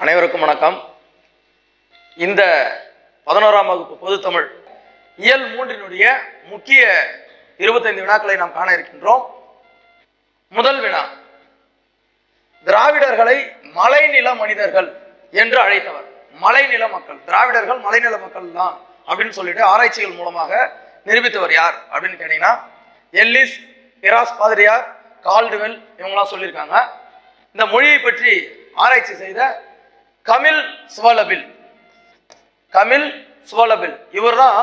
அனைவருக்கும் வணக்கம். இந்த பதினோராம் வகுப்பு பொதுத்தமிழ் இயல் மூன்றினுடைய முக்கிய இருபத்தைந்து வினாக்களை நாம் காண இருக்கின்றோம். முதல் வினா திராவிடர்களை மலைநில மனிதர்கள் என்று அழைத்தவர். மலைநில மக்கள் திராவிடர்கள் மலைநில மக்கள் தான் அப்படின்னு சொல்லிட்டு ஆராய்ச்சிகள் மூலமாக நிரூபித்தவர் யார் அப்படின்னு கேட்டீங்கன்னா எல்லிஸ் ஹிராஸ் பாதிரியார் கால்டுவெல் இவங்களாம் சொல்லியிருக்காங்க. இந்த மொழியை பற்றி ஆராய்ச்சி செய்த கமில் சுவலபில். கமில் சுவலபில். இவர்தான்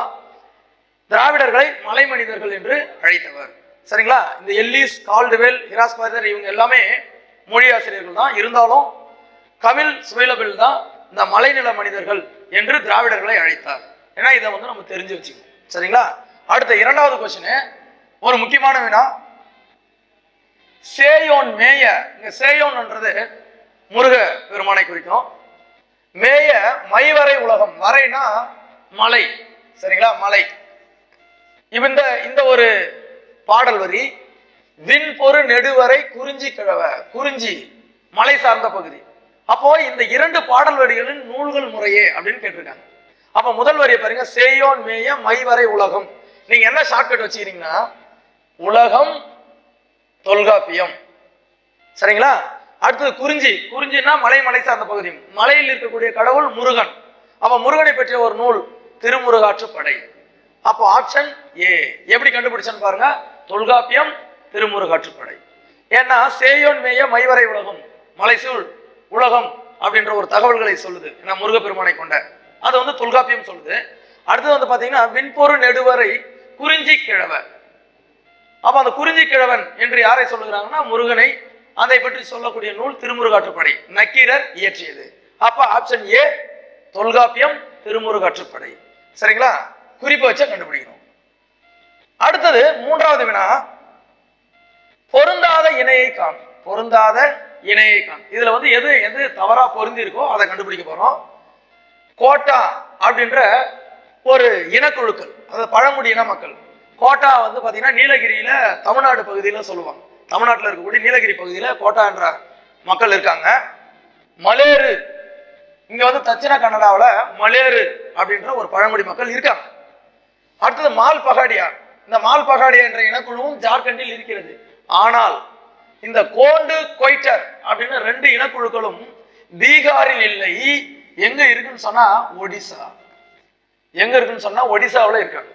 திராவிடர்களை மலை மனிதர்கள் என்று அழைத்தவர். சரிங்களா? இந்த எல்லிஸ் கால்டுவெல் ஹிராஸ் பாதிரியார் இவங்க எல்லாமே மொழி ஆசிரியர்கள் தான். இருந்தாலும் கமில் சுவைலபில் தான் இந்த மலைநில மனிதர்கள் என்று திராவிடர்களை அழைத்தார். ஏன்னா இதை வந்து நம்ம தெரிஞ்சு வச்சுக்கணும். சரிங்களா? அடுத்த இரண்டாவது கொஸ்டின் ஒரு முக்கியமான வினா. சேயோன் மேய இங்க சேயோன்ன்றது முருக பெருமானை குறிக்கும். மேய மைவரை உலகம் வரைனா மலை. சரிங்களா? மலை. இந்த இந்த ஒரு பாடல் வரி விண்பொரு நெடுவரை குறிஞ்சி கிழவ குறிஞ்சி மலை சார்ந்த பகுதி. அப்போ இந்த இரண்டு பாடல் வரிகளின் நூல்கள் முறையே அப்படின்னு கேட்டிருக்காங்க. அப்ப முதல் வரியை பாருங்க சேயோன் மேய மைவரை உலகம். நீங்க என்ன ஷார்ட்கட் வச்சுக்கிறீங்கன்னா உலகம் தொல்காப்பியம். சரிங்களா? அடுத்தது குறிஞ்சி. குறிஞ்சின்னா மலை மலை சார்ந்த பகுதி. மலையில் இருக்கக்கூடிய கடவுள் முருகன். அவன் முருகனை பற்றிய ஒரு நூல் திருமுருகாற்று படை. அப்போ ஆப்ஷன் ஏ எப்படி கண்டுபிடிச்சன்னு பாருங்க. தொல்காப்பியம் திருமுருகாற்றுப்படை ஏன்னா சேயோன் மேய மைவரை உலகம் மலைசூழ் உலகம் அப்படின்ற ஒரு தகவல்களை சொல்லுது. ஏன்னா முருகப்பெருமானை கொண்ட. அது வந்து தொல்காப்பியம் சொல்லுது. அடுத்தது வந்து பார்த்தீங்கன்னா விண்பொரு நெடுவரை குறிஞ்சி கிழவர். அப்போ அந்த குறிஞ்சி கிழவன் என்று யாரை சொல்லுகிறாங்கன்னா முருகனை. அதை பற்றி சொல்லக்கூடிய நூல் திருமுருகாற்றுப்படை. நக்கீரர் இயற்றியது. அப்போ ஆப்ஷன் ஏ தொல்காப்பியம் திருமுருகாற்றுப்படை. சரிங்களா? குறிப்பை வச்சா கண்டுபிடிக்கணும். அடுத்தது மூன்றாவது வினா பொருந்தாத இணையை காண். பொருந்தாத இணையை காண். இதுல வந்து எது எது தவறா பொருந்தி இருக்கோ அதை கண்டுபிடிக்க போறோம். கோட்டா அப்படின்ற ஒரு இனக்குழுக்கள் அதாவது பழங்குடி இன மக்கள். கோட்டா வந்து பார்த்தீங்கன்னா நீலகிரியில் தமிழ்நாடு பகுதியில் சொல்லுவாங்க. தமிழ்நாட்டில் இருக்கக்கூடிய நீலகிரி பகுதியில் கோட்டான்ற மக்கள் இருக்காங்க. மலேரு. இங்கே வந்து தட்சிண கன்னடாவில் மலேரு அப்படின்ற ஒரு பழங்குடி மக்கள் இருக்காங்க. அடுத்தது மால் பகாடியா. இந்த மால் பகாடியா என்ற இனக்குழுவும் ஜார்க்கண்டில் இருக்கிறது. ஆனால் இந்த கோண்டு கொய்டர் அப்படின்னு ரெண்டு இனக்குழுக்களும் பீகாரில் இல்லை. எங்க இருக்குன்னு சொன்னா ஒடிசா. எங்க இருக்குன்னு சொன்னா ஒடிசாவில் இருக்காங்க.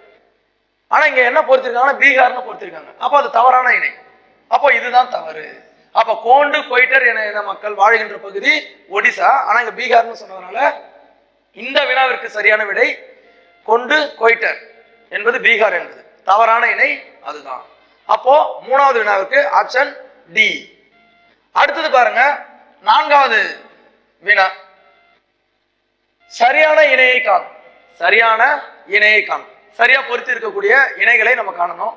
ஆனா இங்க என்ன பொறுத்திருக்காங்கன்னா பீகார்னு பொறுத்திருக்காங்க. அப்போ அது தவறான இணை. அப்போ இதுதான் தவறு. அப்ப கோண்டு கொய்டர் என இன மக்கள் வாழ்கின்ற பகுதி ஒடிசா. ஆனா இங்க பீகார்னு சொன்னதுனால இந்த வினாவிற்கு சரியான விடை கொண்டு கொய்டர் என்பது பீகார் என்பது. தவறான இணை அதுதான். அப்போ மூணாவது வினாவிற்கு ஆப்ஷன் டி அடுத்தது பாருங்க. நான்காவது வினா. சரியான இணையை காண். சரியான இணையை காண். சரியா பொருத்தி இருக்கக்கூடிய இணைகளை நம்ம காணணும்.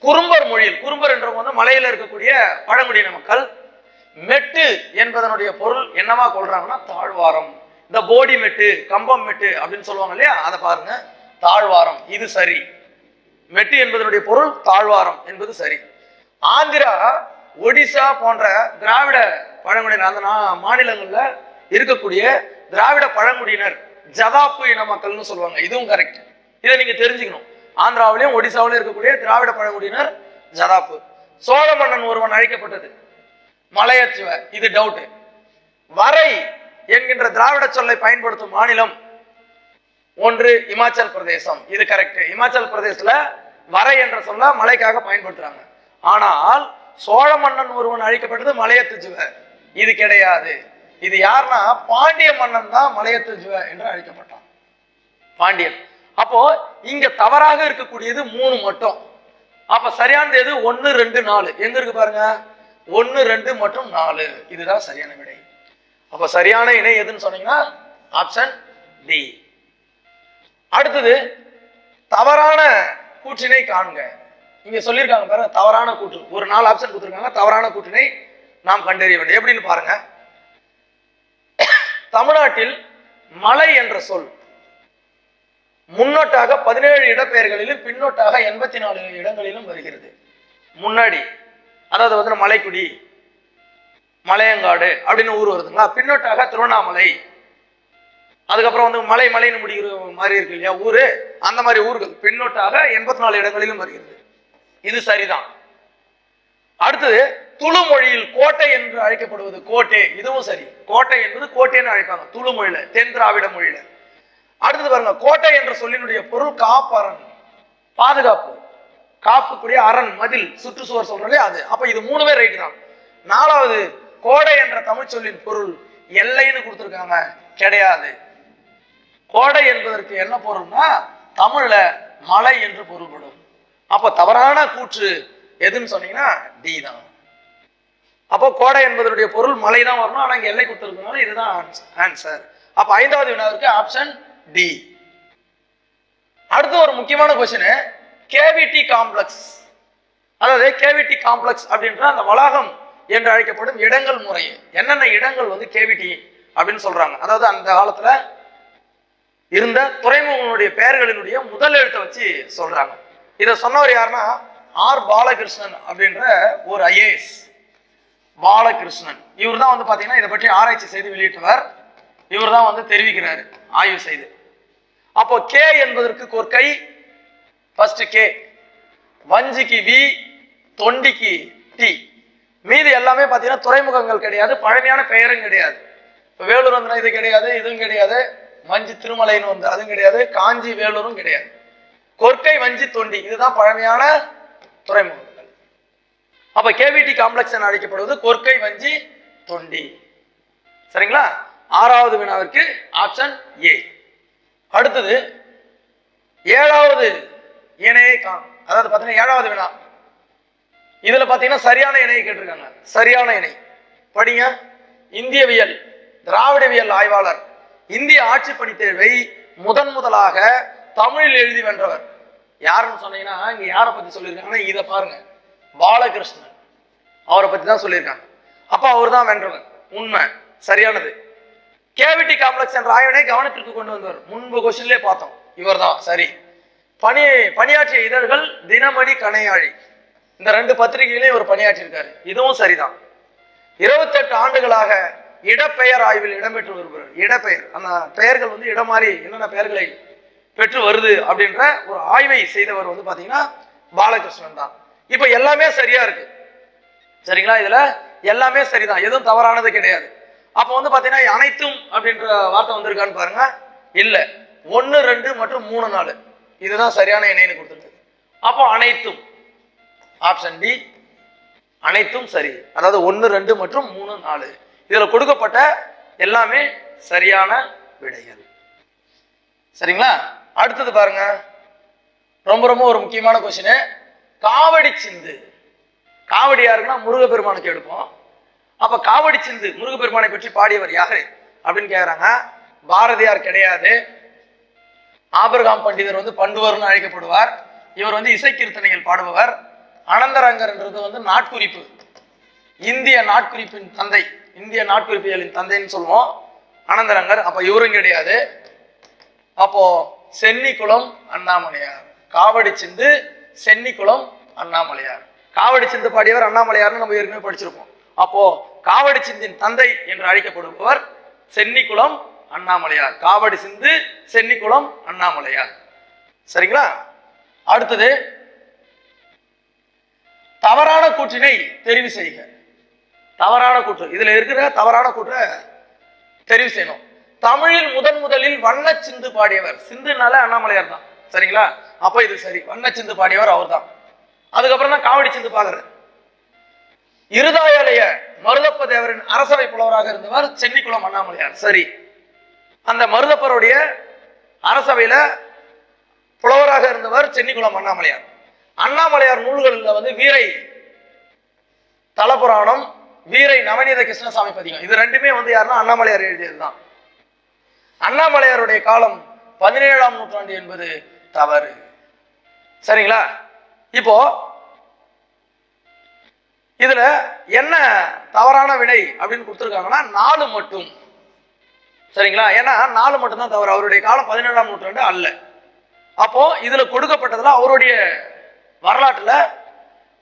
குறும்பர் மொழியில் குறும்பர் என்றவங்க வந்து மலையில இருக்கக்கூடிய பழங்குடியின மக்கள் மெட்டு என்பதனுடைய பொருள் என்னவா கொள்றாங்கன்னா தாழ்வாரம். இந்த போடி மெட்டு கம்பம் மெட்டு அப்படின்னு சொல்லுவாங்க இல்லையா? அதை பாருங்க. தாழ்வாரம் இது சரி. மெட்டு என்பதனுடைய பொருள் தாழ்வாரம் என்பது சரி. ஆந்திரா ஒடிசா போன்ற திராவிட பழங்குடியினர் அந்த மாநிலங்களில் இருக்கக்கூடிய திராவிட பழங்குடியினர் ஜதாப்பு இன மக்கள்னு சொல்லுவாங்க. இதுவும் கரெக்ட் இதை நீங்க தெரிஞ்சுக்கணும். ஆந்திராவிலையும் ஒடிசாவிலையும் இருக்கக்கூடிய திராவிட பழங்குடியினர் ஜதாப்பு. சோழ மன்னன் ஒருவன் அழைக்கப்பட்டது. மலையச்சுவ இது டவுட் வரை என்கின்ற திராவிட சொல்லை பயன்படுத்தும் மாநிலம் ஒன்று இமாச்சல் பிரதேசம். இது கரெக்ட் இமாச்சல் பிரதேசத்துல வரை என்ற சொல்ல மலைக்காக பயன்படுத்துறாங்க. ஆனால் சோழ மன்னன் ஒருவன் அழிக்கப்பட்டது மலையத்துஜுவ இது கிடையாது. இது யாருன்னா பாண்டிய மன்னன் தான் மலையத்துஜுவ என்று அழைக்கப்பட்டான். பாண்டியன். அப்போ இங்க தவறாக இருக்கக்கூடியது மூணு மட்டும். அப்ப சரியானது எது ஒன்னு ரெண்டு நாலு. எங்க இருக்கு பாருங்க? ஒன்னு ரெண்டு மற்றும் நாலு. இதுதான் சரியான விடை. அப்ப சரியான இணை எதுன்னு சொன்னீங்கன்னா ஆப்ஷன் டி அடுத்தது தவறான கூற்றினை காண்க. இங்க சொல்லியிருக்காங்க பாருங்க தவறான கூற்று. ஒரு நாலு ஆப்ஷன் கொடுத்துருக்காங்க தவறான கூற்றினை நாம் கண்டறிய வேண்டும். எப்படின்னு பாருங்க. தமிழ்நாட்டில் மலை என்ற சொல் முன்னோட்டாக பதினேழு இடப்பெயர்களிலும் பின்னோட்டாக எண்பத்தி நாலு இடங்களிலும் வருகிறது. முன்னாடி அதாவது வந்து மலைக்குடி மலையங்காடு அப்படின்னு ஊர் வருதுங்களா? பின்னொட்டாக திருவண்ணாமலை. அதுக்கப்புறம் வந்து மலை மலைன்னு முடிகிற மாதிரி இருக்கு இல்லையா ஊரு? அந்த மாதிரி ஊர்கள். பின்னொட்டாக எண்பத்தி நாலு இடங்களிலும் வருகிறது. இது சரிதான். அடுத்தது துளு மொழியில் கோட்டை என்று அழைக்கப்படுவது கோட்டை. இதுவும் சரி. கோட்டை என்பது கோட்டைன்னு அழைப்பாங்க. துளு மொழியில தென் திராவிட மொழியில. அடுத்தது பாருங்க கோட்டை என்ற சொல்லினுடைய பொருள் காப்பரண் பாதுகாப்பு. காப்புக்குரிய அரண் மதில் சுற்றுச்சுவர் சொல்றதே அது. அப்ப இது மூணுமே ரைட் தான். நாலாவது கோடை என்ற தமிழ் சொல்லின் பொருள் எல்லைன்னு கொடுத்துருக்காங்க. கிடையாது. கோடை என்பதற்கு என்ன பொருள்னா தமிழ்ல மலை என்று பொருள்படும். அப்ப தவறான கூற்று எதுன்னு சொன்னீங்கன்னா டி தான். அப்போ கோடை என்பதனுடைய பொருள் மலை தான் வரணும். ஆனால் இங்க எல்லை கொடுத்துருக்கனால இதுதான் ஆன்சர் அப்போ ஐந்தாவது வினாவிற்கு ஆப்ஷன் டி அடுத்து ஒரு முக்கியமான கொஸ்டின் கேவிடி காம்ப்ளெக்ஸ். அதாவது கேவிடி காம்ப்ளெக்ஸ் அப்படின்ற அந்த வளாகம் என்று அழைக்கப்படும் இடங்கள் முறை என்னென்ன இடங்கள் வந்து கேவிடி அப்படின்னு சொல்றாங்க. அதாவது அந்த காலத்துல இருந்த துறைமுகங்களுடைய பெயர்களினுடைய முதல் எழுத்தை வச்சு சொல்றாங்க. இதை சொன்னவர் யாருன்னா ஆர். பாலகிருஷ்ணன் அப்படின்ற ஒரு ஐஏஎஸ் பாலகிருஷ்ணன். இவர் தான் வந்து பாத்தீங்கன்னா இதை பற்றி ஆராய்ச்சி செய்து வெளியிட்டவர். இவர் தான் வந்து தெரிவிக்கிறாரு ஆய்வு செய்து. அப்போ கே என்பதற்கு கொற்கை ஃபர்ஸ்ட் கே வஞ்சிக்கு வி தொண்டிக்கு டி மீதி எல்லாமே பார்த்தீங்கன்னா துறைமுகங்கள் கிடையாது பழமையான பெயரும் கிடையாது. இப்போ வேலூர் வந்து இது கிடையாது இதுவும் கிடையாது. வஞ்சி திருமலைன்னு வந்து அதுவும் கிடையாது காஞ்சி வேலூரும் கிடையாது. கொற்கை வஞ்சி தொண்டி இதுதான் பழமையான துறைமுகங்கள். அப்போ கேவிடி காம்ப்ளெக்ஸ் என அழைக்கப்படுவது கொற்கை வஞ்சி தொண்டி. சரிங்களா? ஆறாவது வினாவிற்கு ஆப்ஷன் ஏ அடுத்தது ஏழாவது இணையை காண் அதாவது பார்த்தீங்கன்னா ஏழாவது வினா. இதுல பார்த்தீங்கன்னா சரியான இணையை கேட்டிருக்காங்க. சரியான இணை. படிங்க. இந்தியவியல் திராவிடவியல் ஆய்வாளர் இந்திய ஆட்சி பணி தேர்வை முதன் முதலாக தமிழில் எழுதி வென்றவர். யாருன்னு சொன்னீங்கன்னா இங்க யாரை பத்தி சொல்லியிருக்காங்கன்னா இதை பாருங்க. பாலகிருஷ்ணன். அவரை பத்தி தான் சொல்லியிருக்காங்க. அப்ப அவர் தான் வென்றவர். உண்மை. சரியானது. கேவிட்டி காம்ப்ளெக்ஸ் என்ற ஆய்வினை கவனத்திற்கு கொண்டு வந்தவர். முன்பு கொஸ்டின்லேயே பார்த்தோம். இவர்தான். சரி. பணி பணியாற்றிய இதழ்கள் தினமணி கணையாழி. இந்த ரெண்டு பத்திரிகைகளையும் இவர் பணியாற்றியிருக்காரு. இதுவும் சரிதான். இருபத்தெட்டு ஆண்டுகளாக இடப்பெயர் ஆய்வில் இடம்பெற்று வருகிறார் இடப்பெயர். அந்த பெயர்கள் வந்து இடம் மாறி என்னென்ன பெயர்களை பெற்று வருது அப்படின்ற ஒரு ஆய்வை செய்தவர் வந்து பார்த்தீங்கன்னா பாலகிருஷ்ணன் தான். இப்போ எல்லாமே சரியா இருக்கு. சரிங்களா இதில்? எல்லாமே சரிதான். எதுவும் தவறானது கிடையாது. அப்போ வந்து பார்த்தீங்கன்னா அனைத்தும் அப்படின்ற வார்த்தை வந்திருக்கான்னு பாருங்க. இல்லை. ஒன்று ரெண்டு மற்றும் மூணு நாலு. இதுதான் சரியான இணைன்னு கொடுத்துருக்கு. அப்போ அனைத்தும். ஆப்ஷன் டி அனைத்தும் சரி. அதாவது ஒன்று ரெண்டு மற்றும் மூணு நாலு. இதில் கொடுக்கப்பட்ட எல்லாமே சரியான விடைகள். சரிங்களா? அடுத்தது பாருங்க. ரொம்ப ரொம்ப ஒரு முக்கியமான கொஸ்டின் காவடி சிந்து. காவடி யாருக்குன்னா முருகப்பெருமானுக்கு எடுப்போம். அப்ப காவடி சிந்து முருகப்பெருமானை பற்றி பாடியவர் யாரு? அப்படின்னு கேக்குறாங்க. பாரதியார் கிடையாது. ஆபிரகாம் பண்டிதர் வந்து பண்டுவர்னு அழைக்கப்படுவார். இவர் வந்து இசைக்கீர்த்தனைகள் பாடுபவர். அனந்தரங்கர்ன்றது வந்து நாட்குறிப்பு. இந்திய நாட்குறிப்பின் தந்தை. இந்திய நாட்குறிப்பியலின் தந்தைன்னு சொல்லுவோம். அனந்தரங்கர். அப்ப இவரும் கிடையாது. அப்போ சென்னிக்குளம் அண்ணாமலையார். காவடி சிந்து சென்னிக்குளம் அண்ணாமலையார். காவடி சிந்து பாடியவர் அண்ணாமலையார்னு நம்ம ஏற்கனவே படிச்சிருப்போம். அப்போ காவடி சிந்தின் தந்தை என்று அழைக்கப்படுபவர் சென்னிக்குளம் அண்ணாமலையார். காவடி சிந்து சென்னிக்குளம் அண்ணாமலையார். சரிங்களா? அடுத்தது தவறான கூற்றினை தெரிவு செய்க. தவறான கூற்று. இதுல இருக்கிற தவறான கூற்றை தெரிவு செய்யணும். தமிழில் முதன் முதலில் வண்ண சிந்து பாடியவர். சிந்துனால அண்ணாமலையார் தான். சரிங்களா? அப்ப இது சரி. வண்ண சிந்து பாடியவர் அவர்தான். அதுக்கப்புறம் தான் காவடி சிந்து பாக்குறது இருதாயாலய மருதப்ப தேவரின் அரசவை புலவராக இருந்தவர் சென்னிக்குளம் அண்ணாமலையார். சரி. அந்த மருதப்பருடைய அரசவையில புலவராக இருந்தவர் சென்னிக்குளம் அண்ணாமலையார். அண்ணாமலையார் நூல்களில் வந்து வீரை தலபுராணம் வீரை நவநீத கிருஷ்ணசாமி பதிகம். இது ரெண்டுமே வந்து யாருன்னா அண்ணாமலையார் எழுதியதுதான். அண்ணாமலையாருடைய காலம் பதினேழாம் நூற்றாண்டு என்பது தவறு. சரிங்களா? இப்போ இதுல என்ன தவறான விடை அப்படின்னு கொடுத்துருக்காங்கன்னா நாலு மட்டும். சரிங்களா? ஏன்னா நாலு மட்டும்தான் தவறு. அவருடைய காலம் பதினேழாம் நூற்றாண்டு அல்ல. அப்போ இதுல கொடுக்கப்பட்டதுல அவருடைய வரலாற்றுல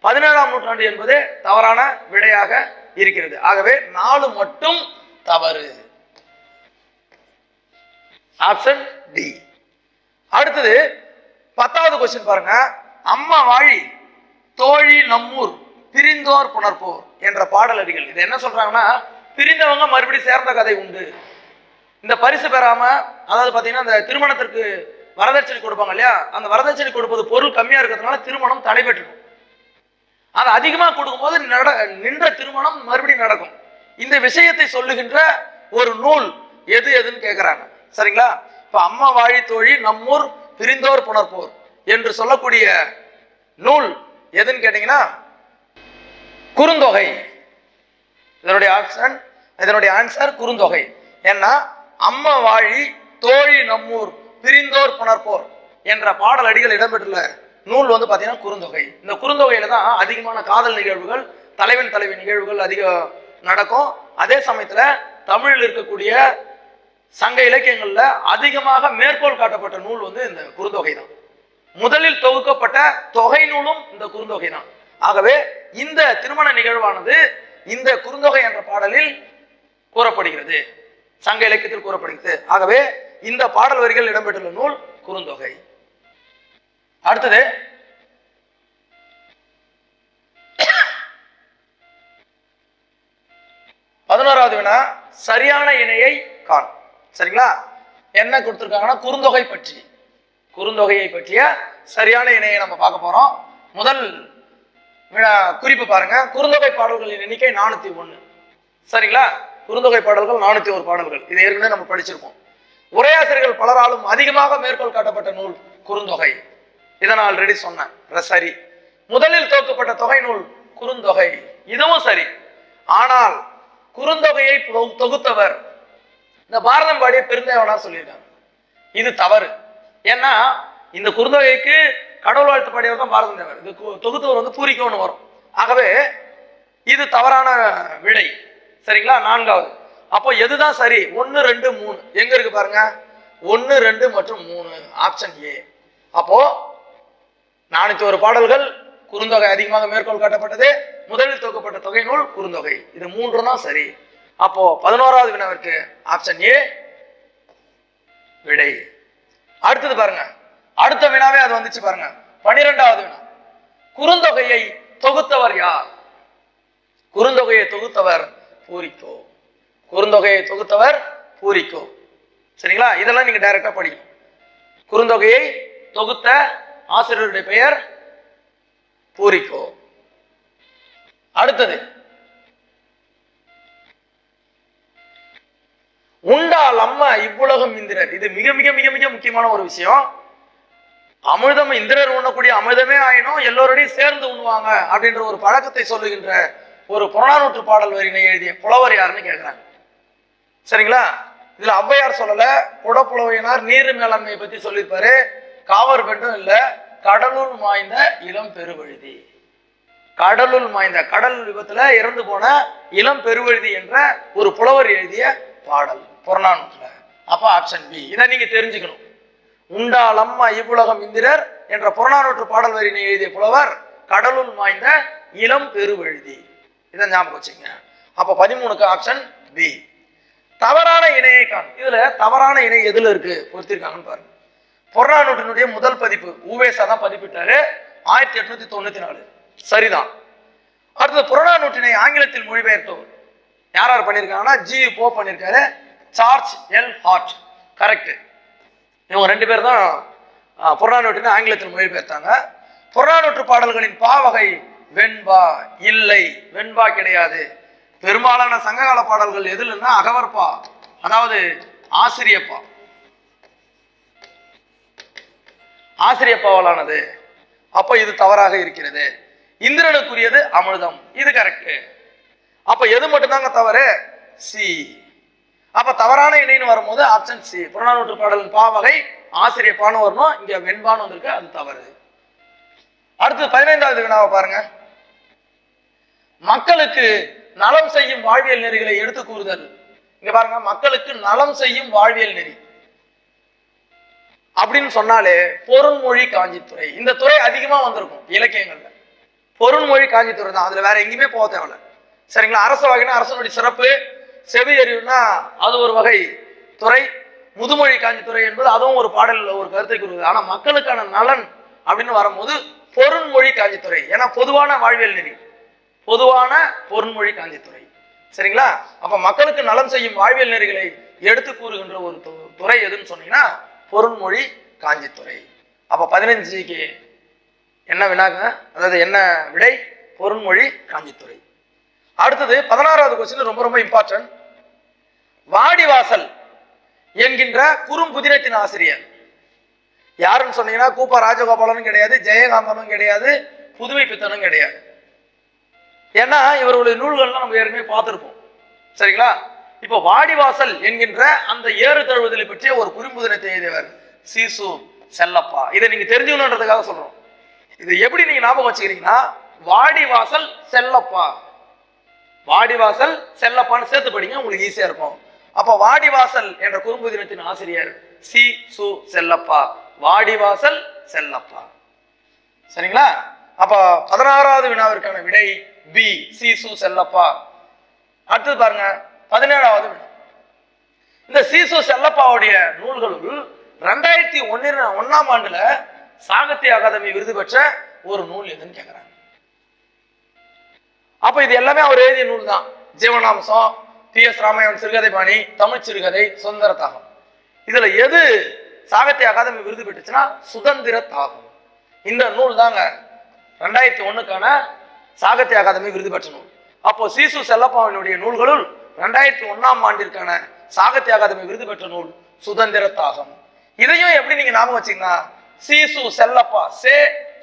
பதினேழாம் நூற்றாண்டு என்பது தவறான விடையாக இருக்கிறது. ஆகவே நாலு மட்டும் தவறு. ஆப்ஷன் டி அடுத்தது பத்தாவது கொஸ்டின் பாருங்க. அம்மா வாழி தோழி நம்மூர். பிரிந்தோர் புணர்ப்போர் என்ற பாடல் அடிகள் இது என்ன சொல்றாங்கன்னா பிரிந்தவங்க மறுபடியும் சேர்ந்த கதை உண்டு. இந்த பரிசு பெறாம அதாவது பார்த்தீங்கன்னா இந்த திருமணத்திற்கு வரதட்சணை கொடுப்பாங்க இல்லையா? அந்த வரதட்சணை கொடுப்பது பொருள் கம்மியா இருக்கிறதுனால திருமணம் தடைபெற்றிருக்கும் அது அதிகமாக கொடுக்கும்போது நட நின்ற திருமணம் மறுபடியும் நடக்கும். இந்த விஷயத்தை சொல்லுகின்ற ஒரு நூல் எது எதுன்னு கேட்குறாங்க சரிங்களா? இப்போ அம்மா வாழி தோழி நம்மூர் பிரிந்தோர் புணர்ப்போர் என்று சொல்லக்கூடிய நூல் எதுன்னு கேட்டிங்கன்னா குறுந்தொகை. இதனுடைய ஆப்ஷன் இதனுடைய ஆன்சர் குறுந்தொகை. ஏன்னா அம்மா வாழி தோழி நம்மூர் பிரிந்தோர் புணர்ப்போர் என்ற பாடல் அடிகள் இடம்பெற்றுள்ள நூல் வந்து பார்த்தீங்கன்னா குறுந்தொகை. இந்த குறுந்தொகையில தான் அதிகமான காதல் நிகழ்வுகள் தலைவன் தலைவி நிகழ்வுகள் அதிகம் நடக்கும். அதே சமயத்தில் தமிழில் இருக்கக்கூடிய சங்க இலக்கியங்களில் அதிகமாக மேற்கோள் காட்டப்பட்ட நூல் வந்து இந்த குறுந்தொகை தான். முதலில் தொகுக்கப்பட்ட தொகை நூலும் இந்த குறுந்தொகை தான். ஆகவே இந்த திருமண நிகழ்வானது இந்த குறுந்தொகை என்ற பாடலில் கூறப்படுகிறது. சங்க இலக்கியத்தில் கூறப்படுகிறது. ஆகவே இந்த பாடல் வரிகள் இடம்பெற்றுள்ள நூல் குறுந்தொகை. அடுத்தது பதினோராவது வினா சரியான இணையை காண். சரிங்களா? என்ன கொடுத்திருக்காங்கன்னா குறுந்தொகை பற்றி. குறுந்தொகையை பற்றிய சரியான இணையை நம்ம பார்க்க போறோம். முதல் குறிப்பு பாருங்க. குறுந்தொகை பாடல்களின் எண்ணிக்கை நானூத்தி ஒண்ணு. சரிங்களா? குறுந்தொகை பாடல்கள் நானூத்தி ஒரு பாடல்கள். இது ஏற்கனவே நம்ம படிச்சிருப்போம். உரையாசிரியர்கள் பலராலும் அதிகமாக மேற்கோள் காட்டப்பட்ட நூல் குறுந்தொகை. இதை நான் ஆல்ரெடி சொன்னேன். சரி முதலில் தோக்கப்பட்ட தொகை நூல் குறுந்தொகை. இதுவும் சரி. ஆனால் குறுந்தொகையை தொகுத்தவர் இந்த பாரதம் பாடிய பெருந்தேவனா சொல்லியிருக்காங்க. இது தவறு. ஏன்னா இந்த குறுந்தொகைக்கு கடவுள் வாழ்த்து பாடியவர் தான் பாரதம் தேவர் இது தொகுத்தவர் வந்து பூரிக்கோன்னு வரும். ஆகவே இது தவறான விடை. சரிங்களா? நான்காவது. அப்போ எதுதான் சரி? ஒன்று ரெண்டு மூணு. எங்க இருக்கு பாருங்க? ஒன்று ரெண்டு மற்றும் மூணு. ஆப்ஷன் ஏ அப்போ நானூத்தி ஒரு பாடல்கள் குறுந்தொகை அதிகமாக மேற்கோள் காட்டப்பட்டது முதலில் தொகுக்கப்பட்ட தொகை நூல் குறுந்தொகை. இது மூன்று தான் சரி. அப்போ பதினோராவது வினாவிற்கு ஆப்ஷன் ஏ விடை. அடுத்தது பாருங்க. அடுத்த வினாவே அது வந்துச்சு பாருங்க. பனிரெண்டாவது வினா. குறுந்தொகையை தொகுத்தவர் யார்? குறுந்தொகையை தொகுத்தவர் பூரிக்கோ. குறுந்தொகையை தொகுத்தவர் பூரிக்கோ. சரிங்களா? இதெல்லாம் நீங்க டைரக்டா படிக்கணும். குறுந்தொகையை தொகுத்த ஆசிரியருடைய பெயர் பூரிக்கோ. அடுத்தது. உண்டால் அம்மா இவ்வுலகம் இந்திரர். இது மிக மிக மிக மிக முக்கியமான ஒரு விஷயம். அமிர்தம் இந்திரர் உண்ணக்கூடிய அமிர்தமே ஆயினும் எல்லோரோடையும் சேர்ந்து உண்ணுவாங்க அப்படின்ற ஒரு பழக்கத்தை சொல்லுகின்ற ஒரு புறநானூற்று பாடல் வரினை எழுதிய புலவர் யாருன்னு கேட்குறாங்க சரிங்களா? இதுல ஔவையார் சொல்லல குடப்புலவையினார் நீர் மேலாண்மையை பத்தி சொல்லியிருப்பாரு. காவர் பெண்டும் இல்லை கடலுள் மாய்ந்த இளம் பெருவழுதி. கடலுள் மாய்ந்த கடல் விபத்துல இறந்து போன இளம் பெருவழுதி என்ற ஒரு புலவர் எழுதிய பாடல் புறநானூற்றுல. அப்ப ஆப்ஷன் பி இதை நீங்க தெரிஞ்சுக்கணும். உண்டால் அம்மா இவ்வுலகம் இந்திரர் என்ற புறநானூற்று பாடல் வரினை எழுதிய புலவர் கடலுள் வாய்ந்த இளம் பெருவழுதி. இதை ஞாபகம் வச்சுங்க அப்ப பதிமூணுக்கு ஆப்ஷன் பி தவறான இணையை காணும் இதுல தவறான இணை எதுல இருக்கு? பொறுத்திருக்காங்கன்னு பாருங்க. புறநானூற்றினுடைய முதல் பதிப்பு. ஊவேசா தான் பதிப்பிட்டாரு. ஆயிரத்தி எட்நூத்தி தொண்ணூத்தி நாலு. சரிதான். அடுத்தது புறநானூற்றினை ஆங்கிலத்தில் மொழிபெயர்த்தவர் யார் யார் பண்ணியிருக்காங்கன்னா ஜி போ பண்ணியிருக்காரு சார்ஜ் எல் ஹார்ட். கரெக்ட். இவங்க ரெண்டு பேர் தான் புறநானூற்றின ஆங்கிலத்தில் மொழிபெயர்த்தாங்க. புறநானூற்று பாடல்களின் பாவகை வெண்பா இல்லை. வெண்பா கிடையாது. பெரும்பாலான சங்ககால பாடல்கள் எதுலன்னா அகவர்பா அதாவது ஆசிரியப்பா. ஆசிரியப்பாவலானது. அப்ப இது தவறாக இருக்கிறது. இந்திரனுக்குரியது அமிர்தம். இது கரெக்ட் அப்ப எது மட்டும்தாங்க தவறு? சி. அப்ப தவறான இணைன்னு வரும்போது ஆப்ஷன் சி புறநானூற்று பாடலின் பாவகை ஆசிரியப்பான்னு வரணும். இங்க வெண்பானு வந்திருக்கு அது தவறு. அடுத்து பதினைந்தாவது வினாவை பாருங்க. மக்களுக்கு நலம் செய்யும் வாழ்வியல் நெறிகளை எடுத்து கூறுதல். இங்க பாருங்க மக்களுக்கு நலம் செய்யும் வாழ்வியல் நெறி. அப்படின்னு சொன்னாலே பொருண்மொழி காஞ்சித்துறை. இந்த துறை அதிகமா வந்திருக்கும் இலக்கியங்கள்ல. பொருண்மொழி காஞ்சித்துறை தான். அதுல வேற எங்கேயுமே போக தேவையில்ல. சரிங்களா? அரச வகைனா அரசனுடைய சிறப்பு செவியறிவுனா அது ஒரு வகை துறை. முதுமொழி காஞ்சித்துறை என்பது அதுவும் ஒரு பாடலில் ஒரு கருத்தை கூறுவது ஆனால் மக்களுக்கான நலன் அப்படின்னு வரும்போது பொருண்மொழி காஞ்சித்துறை ஏன்னா பொதுவான வாழ்வியல் நெறி பொதுவான பொருண்மொழி காஞ்சித்துறை சரிங்களா? அப்ப மக்களுக்கு நலம் செய்யும் வாழ்வியல் நெறிகளை எடுத்து கூறுகின்ற ஒரு துறை எதுன்னு சொன்னீங்கன்னா பொருண்மொழி காஞ்சித்துறை அப்ப பதினஞ்சுக்கு என்ன வினாங்க அதாவது என்ன விடை? பொருண்மொழி காஞ்சித்துறை அடுத்தது பதினாறாவது கொஸ்டின் ரொம்ப ரொம்ப இம்பார்ட்டன்ட் வாடிவாசல் என்கின்ற குறும்புதினத்தின் ஆசிரியர். யாருன்னு சொன்னீங்கன்னா கூப்பா ராஜகோபாலனும் கிடையாது ஜெயகாந்தனும் கிடையாது புதுமை பித்தனும் கிடையாது. ஏன்னா இவர்களுடைய நூல்கள்லாம் நம்ம ஏற்கனவே பார்த்துருப்போம். சரிங்களா? இப்போ வாடிவாசல் என்கின்ற அந்த ஏறு தழுவுதலை பற்றிய ஒரு குறும்புதினத்தை எழுதியவர் சீசு செல்லப்பா. இதை நீங்க தெரிஞ்சுக்கணுன்றதுக்காக சொல்றோம். இது எப்படி நீங்க ஞாபகம் வச்சுக்கிறீங்கன்னா வாடிவாசல் செல்லப்பா. வாடிவாசல் செல்லப்பான்னு சேர்த்து படிங்க உங்களுக்கு ஈஸியா இருக்கும். அப்போ வாடிவாசல் என்ற குறும்புதினத்தின் ஆசிரியர் சி சு செல்லப்பா. வாடிவாசல் செல்லப்பா. சரிங்களா? அப்போ பதினாறாவது வினாவிற்கான விடை பி சி சு செல்லப்பா. அடுத்தது பாருங்க பதினேழாவது வினா இந்த சீசு செல்லப்பாவுடைய நூல்களுள் ரெண்டாயிரத்தி ஒன்னு ஒன்னாம் ஆண்டுல சாகித்ய அகாதமி விருது பெற்ற ஒரு நூல் எதுன்னு கேட்குறாங்க அப்ப இது எல்லாமே அவர் எழுதிய நூல் தான் ஜீவனாம்சம் டி எஸ் ராமாயணம் சிறுகதை பாணி தமிழ் சிறுகதை சுதந்திர தாகம் இதுல எது சாகித்ய அகாதமி விருது பெற்றுச்சுன்னா சுதந்திர தாகம் இந்த நூல் தாங்க ரெண்டாயிரத்தி ஒண்ணுக்கான சாகித்ய அகாதமி விருது பெற்ற நூல். அப்போ சீசு செல்லப்பாவினுடைய நூல்களுள் ரெண்டாயிரத்தி ஒன்னாம் ஆண்டிற்கான சாகித்ய அகாதமி விருது பெற்ற நூல் சுதந்திர தாகம் இதையும் எப்படி நீங்க ஞாபகம் வச்சீங்கன்னா சீசு செல்லப்பா சே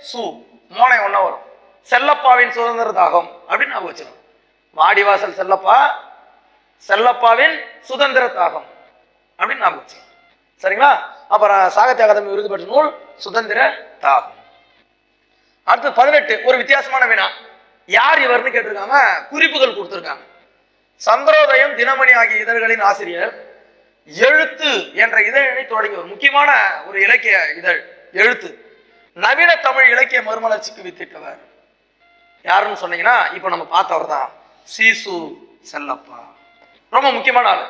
சு மோனை ஒண்ணா வரும். செல்லப்பாவின் சுதந்திர தாகம் அப்படின்னு ஞாபகம் வச்சுக்கணும். வாடிவாசல் செல்லப்பா செல்லப்பாவின் சுதந்திர தாகம் அப்படின்னு ஞாபகம் வச்சுக்கணும். சரிங்களா? அப்புறம் சாகித்ய அகாதமி விருது பெற்ற நூல் சுதந்திர தாகம் அடுத்து பதினெட்டு ஒரு வித்தியாசமான வினா. யார் இவர்னு கேட்டிருக்காங்க? குறிப்புகள் கொடுத்துருக்காங்க. சந்திரோதயம் தினமணி ஆகிய இதழ்களின் ஆசிரியர் எழுத்து என்ற இதழினை தொடங்கியவர். முக்கியமான ஒரு இலக்கிய இதழ் எழுத்து. நவீன தமிழ் இலக்கிய மறுமலர்ச்சிக்கு வித்திட்டவர். யாருன்னு சொன்னீங்கன்னா இப்போ நம்ம பார்த்தவர் தான் சீசு செல்லப்பா. ரொம்ப முக்கியமான ஆள்.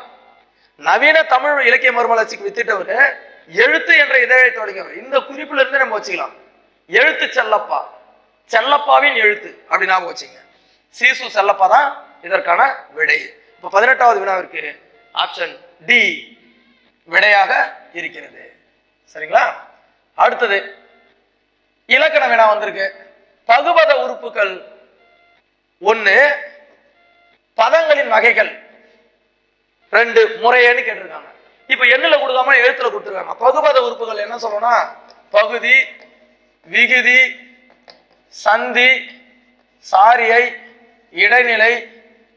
நவீன தமிழ் இலக்கிய மறுமலர்ச்சிக்கு வித்திட்டவர் எழுத்து என்ற இதழை தொடங்கியவர். இந்த குறிப்புல இருந்து நம்ம வச்சுக்கலாம். எழுத்து செல்லப்பா. செல்லப்பாவின் எழுத்து அப்படி ஞாபகம் வச்சுங்க. சீசு செல்லப்பா தான் இதற்கான விடை. இப்போ பதினெட்டாவது வினாவிற்கு ஆப்ஷன் டி விடையாக இருக்கிறது. சரிங்களா? அடுத்தது இலக்கண வினா வந்திருக்கு. பகுபத உறுப்புகள். ஒன்று பதங்களின் வகைகள். ரெண்டு முறையேன்னு கேட்டிருக்காங்க. இப்போ எண்ணில் கொடுக்காம எழுத்துல கொடுத்துருக்காங்க. பகுபத உறுப்புகள் என்ன சொல்லணும்னா பகுதி விகுதி சந்தி சாரியை இடைநிலை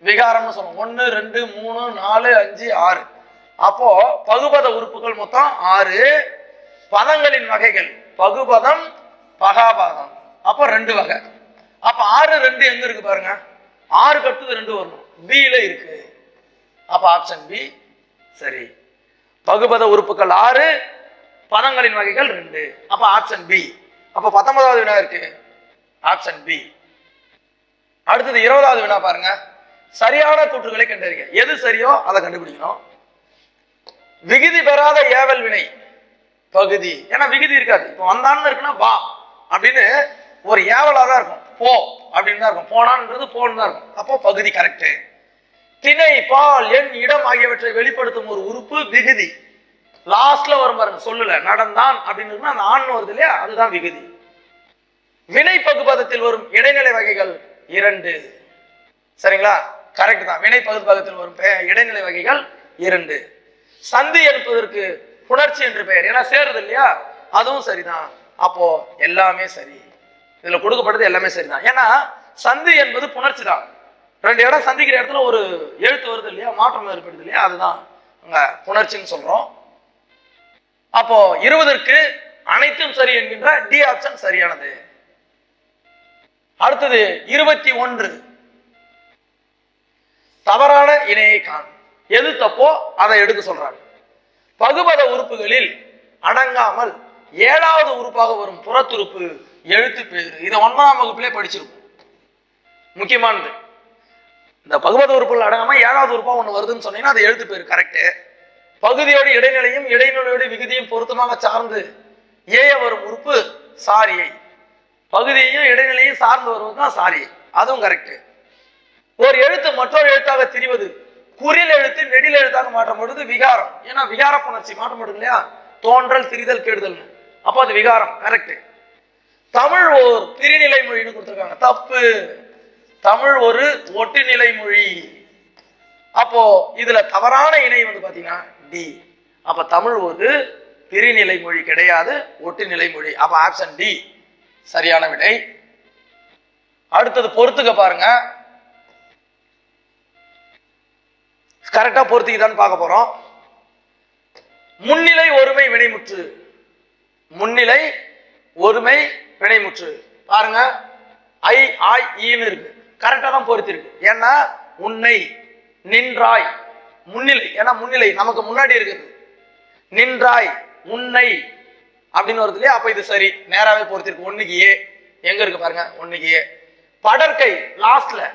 விகாரம்னு சொல்லுவோம் ஒன்று ரெண்டு மூணு நாலு அஞ்சு ஆறு. அப்போ பகுபத உறுப்புகள் மொத்தம் ஆறு. பதங்களின் வகைகள். பகுபதம் பகாபாதம். அப்போ ரெண்டு வகை. அப்ப ஆறு ரெண்டு எங்க இருக்கு பாருங்க. ஆறு கட்டுது ரெண்டு வரணும். பியில இருக்கு. அப்ப ஆப்ஷன் பி சரி. பகுபத உறுப்புகள் ஆறு பதங்களின் வகைகள் ரெண்டு. அப்ப ஆப்ஷன் பி அப்ப பத்தொன்பதாவது வினா இருக்கு. ஆப்ஷன் பி அடுத்தது இருபதாவது வினா பாருங்க. சரியான கூற்றுகளை கண்டறிங்க. எது சரியோ அதை கண்டுபிடிக்கணும். விகுதி பெறாத ஏவல் வினை. பகுதி. ஏன்னா விகுதி இருக்காது. இப்போ வந்தான்னு இருக்குன்னா வா. அப்படின்னு ஒரு ஏவலா தான் இருக்கும். போ அப்படின்னு தான் இருக்கும். போனான்றது போன்னு தான் இருக்கும். அப்போ பகுதி கரெக்டு திணை பால் எண் இடம் ஆகியவற்றை வெளிப்படுத்தும் ஒரு உறுப்பு விகுதி. லாஸ்ட்ல வரும் பாருங்க சொல்லல. நடந்தான் அப்படின்னு அந்த ஆண் வருது இல்லையா? அதுதான் விகுதி. வினை பகுபதத்தில் வரும் இடைநிலை வகைகள் இரண்டு. சரிங்களா? கரெக்ட் தான். வினை பகுபதத்தில் வரும் பெ- இடைநிலை வகைகள் இரண்டு. சந்தி என்பதற்கு புணர்ச்சி என்று பெயர். ஏன்னா சேருது இல்லையா? அதுவும் சரிதான். அப்போ எல்லாமே சரி. இதுல கொடுக்கப்பட்டது எல்லாமே சரிதான். ஏன்னா சந்தி என்பது புணர்ச்சி தான் ரெண்டு இடம் சந்திக்கிற இடத்துல ஒரு எழுத்து வருது இல்லையா மாற்றம் ஏற்படுது இல்லையா அதுதான் அங்கே புணர்ச்சின்னு சொல்றோம். அப்போ இருபதற்கு அனைத்தும் சரி என்கின்ற டி ஆப்ஷன் சரியானது. அடுத்தது இருபத்தி ஒன்று. தவறான இணையை காண். எது தப்போ அதை எடுக்க சொல்றாங்க. பகுபத உறுப்புகளில் அடங்காமல் ஏழாவது உறுப்பாக வரும் புறத்துறுப்பு எழுத்து பேர் இதை ஒன்பதாம் வகுப்பிலே படிச்சிருக்கும். முக்கியமானது. இந்த பகுபத உறுப்புகள் அடங்காம ஏழாவது உறுப்பாக ஒன்று வருதுன்னு சொன்னீங்கன்னா அது எழுத்து பேர் கரெக்டு பகுதியோடு இடைநிலையும் இடைநிலையோட விகுதியும் பொருத்தமாக சார்ந்து ஏய வரும் உறுப்பு சாரியை பகுதியையும் இடைநிலையும் சார்ந்து வருவது தான் சாரியை அதுவும் கரெக்டு ஒரு எழுத்து மற்றொரு எழுத்தாக திரிவது குறில் எழுத்து நெடில் எழுத்தாக மாற்றம் பொழுது விகாரம். ஏன்னா விகார புணர்ச்சி மாற்றப்படுது இல்லையா? தோன்றல் திரிதல் கெடுதல்னு. அப்போ அது விகாரம் கரெக்டு தமிழ் ஓர் பிரிநிலை மொழின்னு கொடுத்துருக்காங்க. தப்பு. தமிழ் ஒரு ஒட்டுநிலை மொழி. அப்போ இதுல தவறான இணை வந்து பாத்தீங்கன்னா டி அப்ப தமிழ் ஒரு பிரிநிலை மொழி கிடையாது ஒட்டுநிலை மொழி. அப்ப ஆப்ஷன் டி சரியான விடை. அடுத்தது பொறுத்துக்க பாருங்க. கரெக்டா பொறுத்துக்குதான்னு பார்க்க போறோம். முன்னிலை ஒருமை வினைமுற்று. முன்னிலை ஒருமை வினைமுற்று. பாருங்க ஐ ஆய் ஈன்னு இருக்கு. கரெக்டாக தான் பொறுத்திருக்கு. ஏன்னா உன்னை நின்றாய். முன்னிலை ஏன்னா முன்னிலை நமக்கு முன்னாடி இருக்குது. நின்றாய் உன்னை அப்படின்னு வருது இல்லையா? அப்ப இது சரி. நேராவே பொறுத்திருக்கு. ஒன்றுக்கு ஏ. எங்க இருக்கு பாருங்க? ஒண்ணுக்கு ஏ. படற்கை லாஸ்ட்ல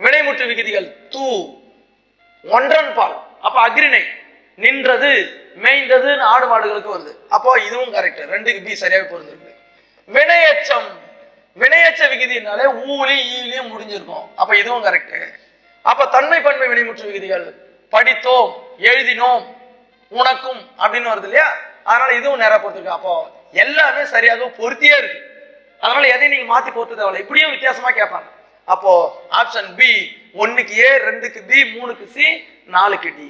வினைமுற்று விகுதிகள் தூ ஒன்றன் பால். அப்ப அக்ரிணை நின்றது மேய்ந்ததுன்னு ஆடு மாடுகளுக்கு வருது. அப்போ இதுவும் கரெக்ட் ரெண்டுக்கு பி சரியாவே பொருந்திருக்கு. வினையச்சம். வினையச்ச விகுதினாலே ஊலி ஈலியும் முடிஞ்சிருக்கும். அப்ப இதுவும் கரெக்ட் அப்ப தன்மை பன்மை வினைமுற்று விகுதிகள் படித்தோம் எழுதினோம் உனக்கும் அப்படின்னு வருது இல்லையா? அதனால இதுவும் நேரம் பொறுத்திருக்கு. அப்போ எல்லாமே சரியாக பொருத்தியே இருக்கு. அதனால எதையும் நீங்க மாத்தி போட்டு தேவையில்ல. இப்படியும் வித்தியாசமா கேட்பாங்க. அப்போ ஆப்ஷன் பி ஒன்னுக்கு ஏ ரெண்டுக்கு பி மூணுக்கு சி நாலுக்கு டி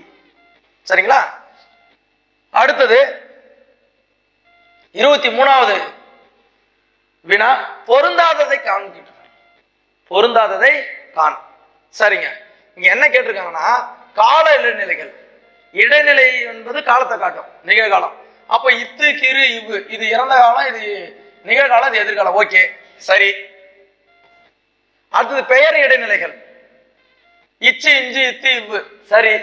சரிங்களா? அடுத்தது இருபத்தி மூணாவது வினா பொருந்தாததை காண்கிட்டு பொருந்தாததை காண். சரிங்க. இங்க என்ன கேட்டிருக்காங்கன்னா கால இடைநிலைகள். இடைநிலை என்பது காலத்தை காட்டும் நிகழ்காலம். அப்ப இத்து கிரு இவ்வு இது இறந்த காலம் இது நிகழ்காலம் இது எதிர்காலம். ஓகே சரி. அடுத்தது பெயர் இடைநிலைகள். இச்சு இஞ்சு இத்து இவ்வு. சரி.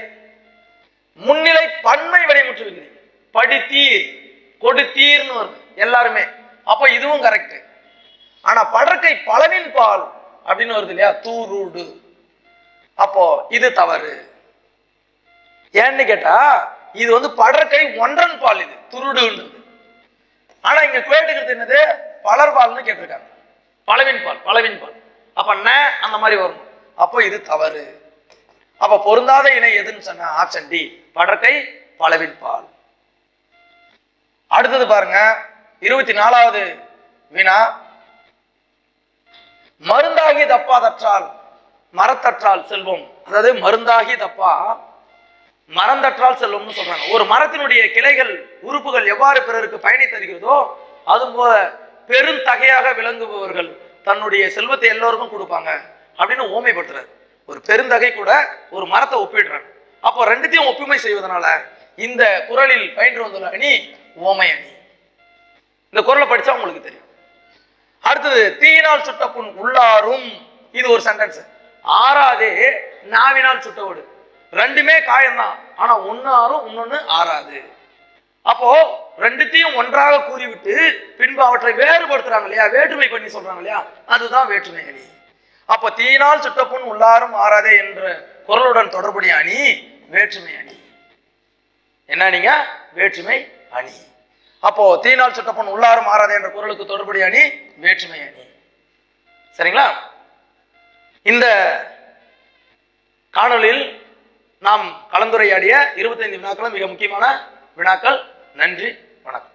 முன்னிலை பன்மை வினைமுற்று விகுதி படித்தீர் கொடுத்தீர்னு வருது எல்லாருமே. அப்ப இதுவும் கரெக்ட் ஆனா படற்கை பலவின் பால் அப்படின்னு வருது இல்லையா? தூருடு. அப்போ இது தவறு. ஏன்னு கேட்டா இது வந்து படற்கை ஒன்றன் பால் இது துருடுன்றது. ஆனா இங்க கேட்டுக்கிறது என்னது? பலர் பால்னு கேட்டிருக்காங்க. பலவின் பால் பலவின் பால். அப்ப ந அந்த மாதிரி வரும். அப்போ இது தவறு. அப்ப பொருந்தாத இணை எதுன்னு சொன்ன ஆப்ஷன் டி படற்கை பலவின் பால். அடுத்தது பாருங்க இருபத்தி நாலாவது வினா. மருந்தாகி தப்பா தற்றால் மரத்தற்றால் செல்வம். அதாவது மருந்தாகி தப்பா மரந்தற்றால் செல்வம்னு சொல்றாங்க. ஒரு மரத்தினுடைய கிளைகள் உறுப்புகள் எவ்வாறு பிறருக்கு பயனை தருகிறதோ அது போல பெருந்தகையாக விளங்குபவர்கள் தன்னுடைய செல்வத்தை எல்லோருக்கும் கொடுப்பாங்க அப்படின்னு ஓமைப்படுத்துறாரு. ஒரு பெருந்தகை கூட ஒரு மரத்தை ஒப்பிடுறாங்க. அப்போ ரெண்டுத்தையும் ஒப்புமை செய்வதனால இந்த குறளில் பயின்று வந்துள்ள அணி ஓமை அணி. இந்த குரலை படிச்சா உங்களுக்கு தெரியும். அடுத்தது தீயினால் சுட்ட புண் உள்ளாரும். இது ஒரு சென்டென்ஸ் ஆறாதே நாவினால் சுட்டவோடு. ரெண்டுமே காயம்தான். ஆனா ஒன்னாரும் இன்னொன்னு ஆறாது. அப்போ ரெண்டுத்தையும் ஒன்றாக கூறிவிட்டு பின்பு அவற்றை வேறுபடுத்துறாங்க இல்லையா? வேற்றுமை பண்ணி சொல்றாங்க இல்லையா? அதுதான் வேற்றுமை அணி. அப்போ தீயினால் சுட்ட புண் உள்ளாரும் ஆறாதே என்ற குரலுடன் தொடர்புடைய அணி வேற்றுமை அணி. என்ன நீங்க வேற்றுமை அணி. அப்போ தீனால் சுட்டப்பன் உள்ளாரும் ஆறாதே என்ற குரலுக்கு தொடர்புடைய அணி வேற்றுமை சரிங்களா? இந்த காணொலியில் நாம் கலந்துரையாடிய இருபத்தைந்து வினாக்களும் மிக முக்கியமான வினாக்கள். நன்றி வணக்கம்.